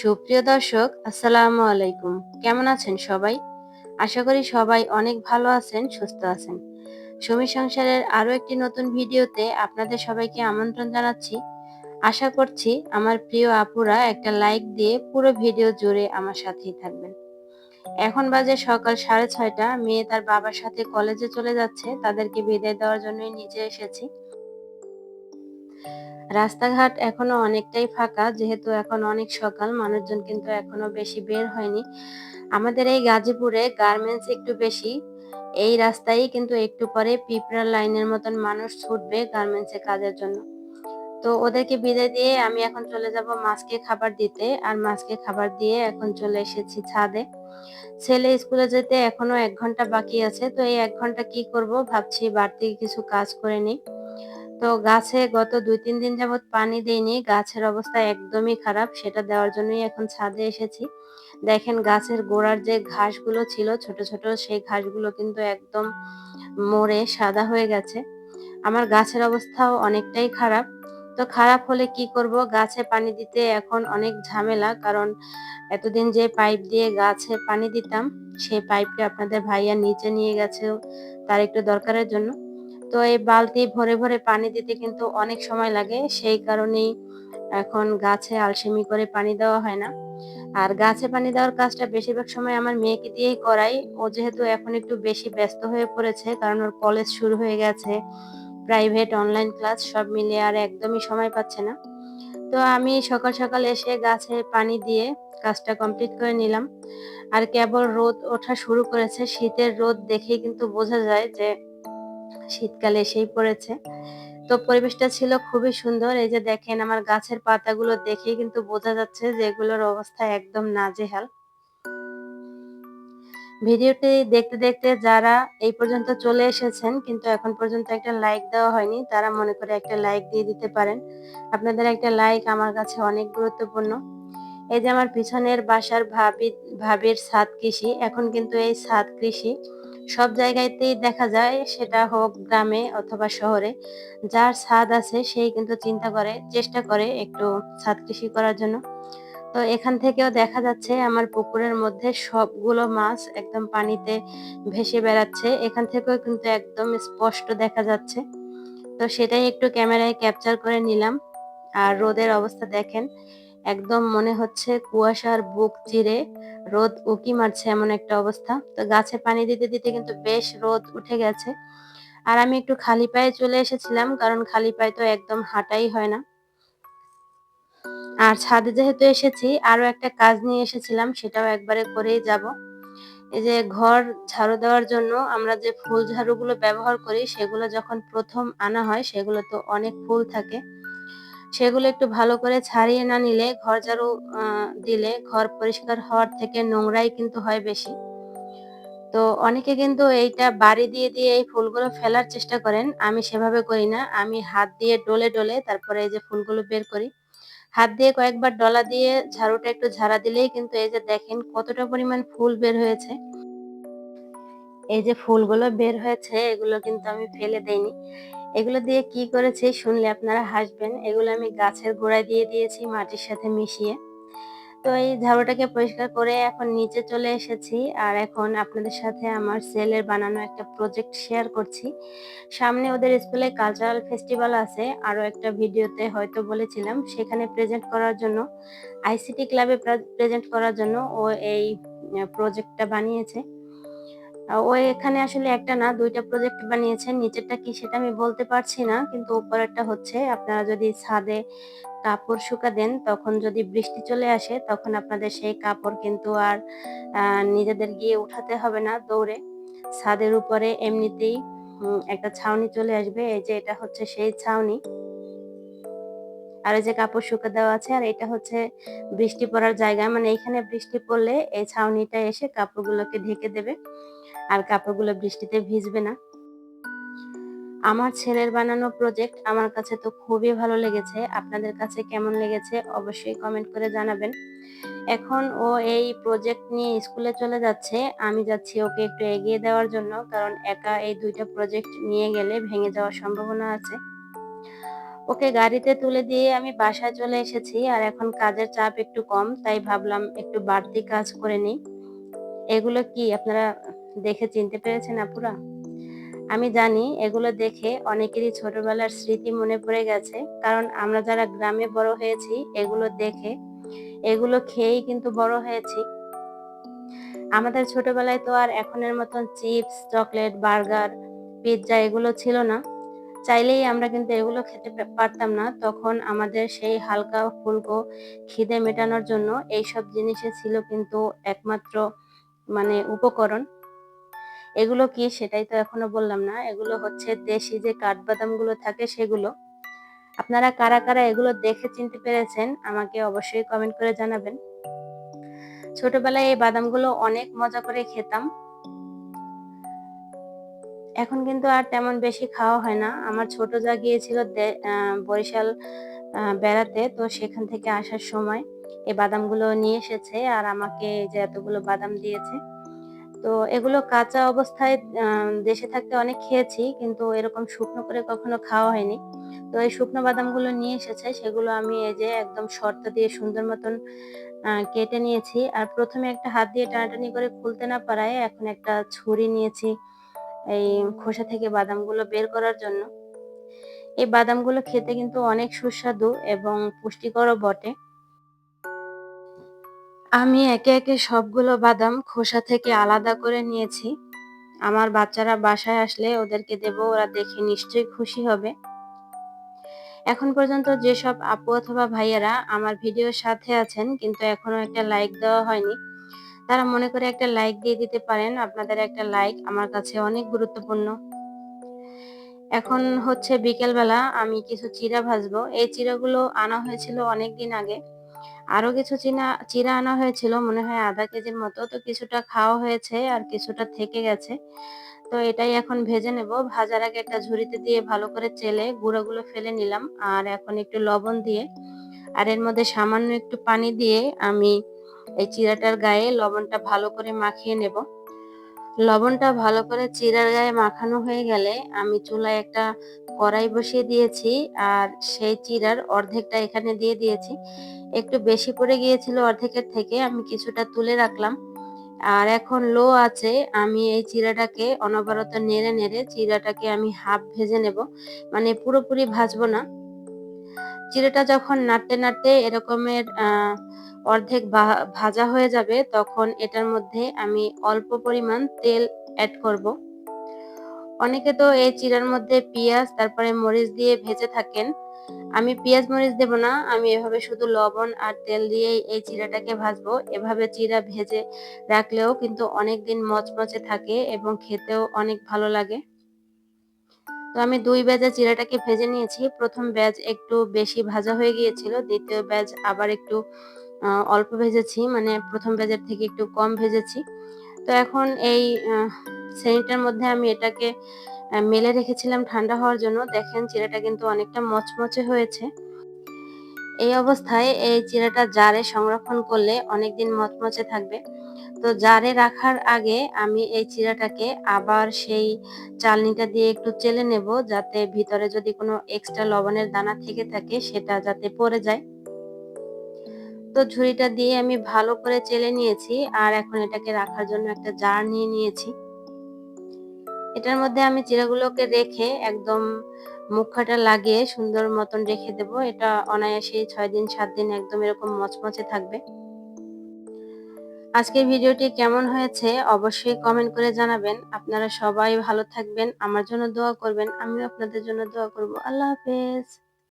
সুপ্রিয় দর্শক, আসসালামু আলাইকুম। কেমন আছেন সবাই? আশা করি সবাই অনেক ভালো আছেন, সুস্থ আছেন। সুমি সংসারের আরও একটি নতুন ভিডিওতে আপনাদের সবাইকে আমন্ত্রণ জানাচ্ছি। আশা করছি আমার প্রিয় আপুরা একটা লাইক দিয়ে পুরো ভিডিও জুড়ে আমার সাথেই থাকবেন। এখন বাজে সকাল সাড়ে ছয়টা, মেয়ে তার বাবার সাথে কলেজে চলে যাচ্ছে, তাদেরকে বিদায় দেওয়ার জন্যই নিচে এসেছি। রাস্তাঘাট এখনও অনেকটাই ফাঁকা, যেহেতু এখন অনেক সকাল, মানুষজন কিন্তু এখনও বেশি বের হয়নি। আমাদের এই গাজীপুরে গার্মেন্টস একটু বেশি, এই রাস্তায় কিন্তু একটু পরে পিঁপড়া লাইনের মতন মানুষ ছুটবে গার্মেন্টসে কাজের জন্য। তো ওদেরকে বিদায় দিয়ে আমি এখন চলে যাব মাছকে খাবার দিতে, আর মাছকে খাবার দিয়ে এখন চলে এসেছি ছাদে। ছেলে স্কুলে যেতে এখনও এক ঘণ্টা বাকি আছে, তো এই এক ঘণ্টা কি করব ভাবছি বাড়তি কিছু কাজ করে নিই। তো গাছে গত দুই, তিন দিন যাবৎ পানি দেইনি। গাছের অবস্থা একদমই খারাপ, সেটা দেওয়ার জন্যই এখন ছাদে এসেছি। দেখেন গাছের গোড়ার যে ঘাসগুলো ছিল, ছোট ছোট সেই ঘাসগুলো কিন্তু একদম মরে সাদা হয়ে গেছে। আমার গাছের অবস্থাও অনেকটাই খারাপ। তো খারাপ হলে কি করব? গাছে পানি দিতে এখন অনেক ঝামেলা, কারণ এতদিন যে পাইপ দিয়ে গাছে পানি দিতাম, সেই পাইপটা আপনাদের ভাইয়া নিচে নিয়ে গেছে তার একটু দরকারের জন্য। তো এই বালতি ভরে ভরে পানি দিতে কিন্তু অনেক সময় লাগে। সেই কারণেই এখন গাছে আলসেমি করে পানি দেওয়া হয় না। আর গাছে পানি দেওয়ার কাজটা বেশিরভাগ সময় আমার মেয়েকে দিয়েই করাই। ও যেহেতু এখন একটু বেশি ব্যস্ত হয়ে পড়েছে, কারণ ওর কলেজ শুরু হয়ে গেছে, প্রাইভেট, অনলাইন ক্লাস সব মিলিয়ে আর একদমই সময় পাচ্ছে না। তো আমি সকাল সকাল এসে গাছে পানি দিয়ে কাজটা কমপ্লিট করে নিলাম। আর কেবল রোদ ওঠা শুরু করেছে, শীতের রোদ দেখেই কিন্তু বোঝা যায় যে শীতকালে এসেই পড়েছে। তো পরিবেশটা ছিল খুবই সুন্দর। এই যে দেখেন আমার গাছের পাতাগুলো দেখেই কিন্তু বোঝা যাচ্ছে যে এগুলোর অবস্থা একদম নাজেহাল। ভিডিওটি দেখতে দেখতে যারা এই পর্যন্ত চলে এসেছেন, কিন্তু এখন পর্যন্ত একটা লাইক দেওয়া হয়নি, তারা মনে করে একটা লাইক দিয়ে দিতে পারেন। আপনাদের একটা লাইক আমার কাছে অনেক গুরুত্বপূর্ণ। এই যে আমার পিছনের বাসার ভাবি ভাবির ছাদ কৃষি, এখন কিন্তু এই ছাদ কৃষি। সব জায়গাতেই দেখা যায়, সেটা হোক গ্রামে অথবা শহরে, যার ছাদ আছে সেই কিন্তু চিন্তা করে, চেষ্টা করে একটু ছাদ কৃষি করার জন্য। তো এখান থেকেও দেখা যাচ্ছে আমার পুকুরের মধ্যে সবগুলো মাছ একদম পানিতে ভেসে বেড়াচ্ছে। এখান থেকেও কিন্তু একদম স্পষ্ট দেখা যাচ্ছে। তো সেটাই একটু ক্যামেরায় ক্যাপচার করে নিলাম। আর রোদের অবস্থা দেখেন একদম মনে হচ্ছে কুয়াশার বুক চিরে রোদ উকি মারছে এমন একটা অবস্থা। তো গাছে পানি দিতে দিতে কিন্তু বেশ রোদ উঠে গেছে। আর আমি একটু খালি পায়ে চলে এসেছিলাম, কারণ খালি পায়ে তো একদম হাঁটাই হয় না। আর ছাদে যেহেতু এসেছি, আরও একটা কাজ নিয়ে এসেছিলাম, সেটাও একবারে করেই যাব। এই যে ঘর ঝাড়ু দেওয়ার জন্য আমরা যে ফুল ঝাড়ুগুলো ব্যবহার করি, সেগুলো যখন প্রথম আনা হয় সেগুলো তো অনেক ফুল থাকে। সেগুলো একটু ভালো করে ছাড়িয়ে না নিলে, ঘর ঝাড়ু দিলে ঘর পরিষ্কার হওয়ার থেকে নোংরাই কিন্তু হয় বেশি। তো অনেকে কিন্তু এইটা বাড়ি দিয়ে দিয়ে এই ফুলগুলো ফেলার চেষ্টা করেন, আমি সেভাবে করি না। আমি হাত দিয়ে ডলে ডলে তারপরে এই যে ফুলগুলো বের করি। হাত দিয়ে কয়েকবার ডলা দিয়ে ঝাড়ুটা একটু ঝাড়া দিলেই কিন্তু এই যে দেখেন কতটা পরিমাণ ফুল বের হয়েছে। এই যে ফুলগুলো বের হয়েছে, এগুলো কিন্তু আমি ফেলে দেইনি। এগুলো দিয়ে কি করেছি শুনলে আপনারা হাসবেন। এগুলো আমি গাছের গোড়ায় দিয়ে দিয়েছি মাটির সাথে মিশিয়ে। তো এই ঝাড়ুটাকে পরিষ্কার করে এখন নিচে চলে এসেছি। আর এখন আপনাদের সাথে আমার সেলের বানানো একটা প্রজেক্ট শেয়ার করছি। সামনে ওদের স্কুলে কালচারাল ফেস্টিভ্যাল আছে। আরও একটা ভিডিওতে হয়তো বলেছিলাম। সেখানে প্রেজেন্ট করার জন্য আইসিটি ক্লাবে প্রেজেন্ট করার জন্য ও এই প্রজেক্টটা বানিয়েছে। ও এখানে আসলে একটা না, দুইটা প্রজেক্ট বানিয়েছেন। নিচেরটা কি সেটা আমি বলতে পারছি না, কিন্তু উপরেরটা হচ্ছে আপনারা যদি ছাদে কাপড় শুকা দেন তখন যদি বৃষ্টি চলে আসে, তখন আপনাদের সেই কাপড় কিন্তু আর নিজেদের গিয়ে উঠাতে হবে না দৌড়ে। ছাদের উপরে এমনিতেই একটা ছাউনি চলে আসবে, এই যে এটা হচ্ছে সেই ছাউনি। আর যে কাপড় শুকা দেওয়া আছে, আর এটা হচ্ছে বৃষ্টি পড়ার জায়গা। মানে এখানে বৃষ্টি পড়লে এই ছাউনিটা এসে কাপড়গুলোকে ঢেকে দেবে। আর কাপড়গুলো বৃষ্টিতে ভিজবে না। আমার ছেলের বানানো প্রজেক্ট আমার কাছে তো খুবই ভালো লেগেছে। আপনাদের কাছে কেমন লেগেছে অবশ্যই কমেন্ট করে জানাবেন। এখন ও এই প্রজেক্ট নিয়ে স্কুলে চলে যাচ্ছে। আমি যাচ্ছি ওকে একটু এগিয়ে দেওয়ার জন্য, কারণ একা এই দুইটা প্রজেক্ট নিয়ে গেলে ভেঙে যাওয়ার সম্ভাবনা আছে। ওকে গাড়িতে তুলে দিয়ে আমি বাসায় চলে এসেছি, আর এখন কাজের চাপ একটু কম, তাই ভাবলাম একটু বাড়তি কাজ করে নিই। এগুলো কি আপনারা দেখে চিনতে পেরেছেন আপুরা? আমি জানি এগুলো দেখে অনেকেরই ছোটবেলার স্মৃতি মনে পড়ে গেছে, কারণ আমরা যারা গ্রামে বড় হয়েছি, এগুলো দেখে, এগুলো খেয়েই কিন্তু বড় হয়েছি। আমাদের ছোটবেলায় তো আর এখনের মতন চিপস, চকলেট, বার্গার, পিৎজা এগুলো ছিল না। চাইলেই আমরা কিন্তু এগুলো খেতে পারতাম না। তখন আমাদের সেই হালকা ফুলকো খিদে মেটানোর জন্য এইসব জিনিসে ছিল কিন্তু একমাত্র মানে উপকরণ। এগুলো কি সেটাই তো এখনও বললাম না। এগুলো হচ্ছে দেশি যে কাঠবাদামগুলো থাকে সেগুলো। আপনারা কারা কারা এগুলো দেখে চিনতে পেরেছেন আমাকে অবশ্যই কমেন্ট করে জানাবেন। ছোটবেলায় এই বাদামগুলো অনেক মজা করে খেতাম। এখন কিন্তু আর তেমন বেশি খাওয়া হয় না। আমার ছোট যা গিয়েছিল বরিশাল বেড়াতে, তো সেখান থেকে আসার সময় এই বাদামগুলো নিয়ে এসেছে। আর আমাকে যে এতগুলো বাদাম দিয়েছে। তো এগুলো কাঁচা অবস্থায় দেশে থাকতে অনেক খেয়েছি, কিন্তু এরকম শুকনো করে কখনো খাওয়া হয়নি। তো এই শুকনো বাদামগুলো নিয়ে এসেছে, সেগুলো আমি এই যে একদম শর্ত দিয়ে সুন্দর মতন কেটে নিয়েছি। আর প্রথমে একটা হাত দিয়ে টানাটানি করে খুলতে না পারায় এখন একটা ছুরি নিয়েছি, এই খোসা থেকে বাদামগুলো বের করার জন্য। এই বাদামগুলো খেতে কিন্তু অনেক সুস্বাদু এবং পুষ্টিকরও বটে। আমি একে একে সবগুলো বাদাম খোসা থেকে আলাদা করে নিয়েছি। আমার বাচ্চারা বাসায় আসলে ওদেরকে দেব, ওরা দেখে নিশ্চয়ই খুশি হবে। এখন পর্যন্ত যেসব আপু অথবা ভাইয়েরা আমার ভিডিওর সাথে আছেন, কিন্তু এখনও একটা লাইক দেওয়া হয়নি, তারা মনে করে একটা লাইক দিয়ে দিতে পারেন। আপনাদের একটা লাইক আমার কাছে অনেক গুরুত্বপূর্ণ। এখন হচ্ছে বিকেলবেলা আমি কিছু চিরা ভাজবো। এই চিরাগুলো আনা হয়েছিল অনেক দিন আগে। আরও কিছু চিনা, চিরা আনা হয়েছিল। মনে হয় আধা কেজির মতো। তো কিছুটা খাওয়া হয়েছে আর কিছুটা থেকে গেছে। তো এটাই এখন ভেজে নেব। ভাজার আগে একটা ঝুড়িতে দিয়ে ভালো করে চেলে গুঁড়োগুলো ফেলে নিলাম। আর এখন একটু লবণ দিয়ে, আর এর মধ্যে সামান্য একটু পানি দিয়ে আমি এই চিরাটার গায়ে লবণটা ভালো করে মাখিয়ে নেব। লবণটা ভালো করে চিরার গায়ে মাখানো হয়ে গেলে আমি চুলায় একটা কড়াই বসিয়ে দিয়েছি আর সেই চিরার অর্ধেকটা এখানে দিয়ে দিয়েছি। একটু বেশি পড়ে গিয়েছিল অর্ধেকের থেকে, আমি কিছুটা তুলে রাখলাম। আর এখন লো আছে, আমি এই চিরাটাকে অনবরত নেড়ে নেড়ে চিরাটাকে আমি হাফ ভেজে নেব। মানে পুরোপুরি ভাজবো না। চিরাটা যখন নাড়তে নাড়তে এরকমের অর্ধেক ভাজা হয়ে যাবে, তখন এটার মধ্যে আমি অল্প পরিমাণ তেল অ্যাড করব। অনেকে তো এই চিরার মধ্যে পেঁয়াজ, তারপরে মরিচ দিয়ে ভেজে থাকেন। আমি পেঁয়াজ, মরিচ দেব না, আমি এভাবে শুধু লবণ আর তেল দিয়েই এই চিরাটাকে ভাজবো। এভাবে চিরা ভেজে রাখলেও কিন্তু অনেক দিন মচমচে থাকে এবং খেতেও অনেক ভালো লাগে। তো আমি দুই ব্যাজে চিরাটাকে ভেজে নিয়েছি। প্রথম ব্যাজ একটু বেশি ভাজা হয়ে গিয়েছিল, দ্বিতীয় ব্যাজ আবার একটু অল্প ভেজেছি মানে প্রথম ব্যাজের থেকে একটু কম ভেজেছি। তো এখন এই শ্রেণীটার মধ্যে আমি এটাকে মেলে রেখেছিলাম ঠান্ডা হওয়ার জন্য। দেখেন চিরাটা কিন্তু অনেকটা মচমচে হয়েছে। এই অবস্থায় এই চিরাটা জারে সংরক্ষণ করলে অনেকদিন মচমচে থাকবে। তো জারে রাখার আগে আমি এই চিরাটাকে আবার সেই চালনিটা দিয়ে একটু চেলে নেব, যাতে ভিতরে যদি কোনো এক্সট্রা লবণের দানা থেকে থাকে সেটা যাতে পড়ে যায়। তো ঝুড়িটা দিয়ে আমি ভালো করে চেলে নিয়েছি আর এখন এটাকে রাখার জন্য একটা জার নিয়ে নিয়েছি। এটার মধ্যে আমি চিরাগুলোকে রেখে একদম মুখাটা লাগিয়ে সুন্দর মতন রেখে দেব। এটা অনায়াসে ছয় দিন, সাত দিন একদম এরকম মচমচে থাকবে। আজকের ভিডিওটি কেমন হয়েছে অবশ্যই কমেন্ট করে জানাবেন। আপনারা সবাই ভালো থাকবেন। আমার জন্য দোয়া করবেন। আমিও আপনাদের জন্য দোয়া করব। আল্লাহ হাফেজ।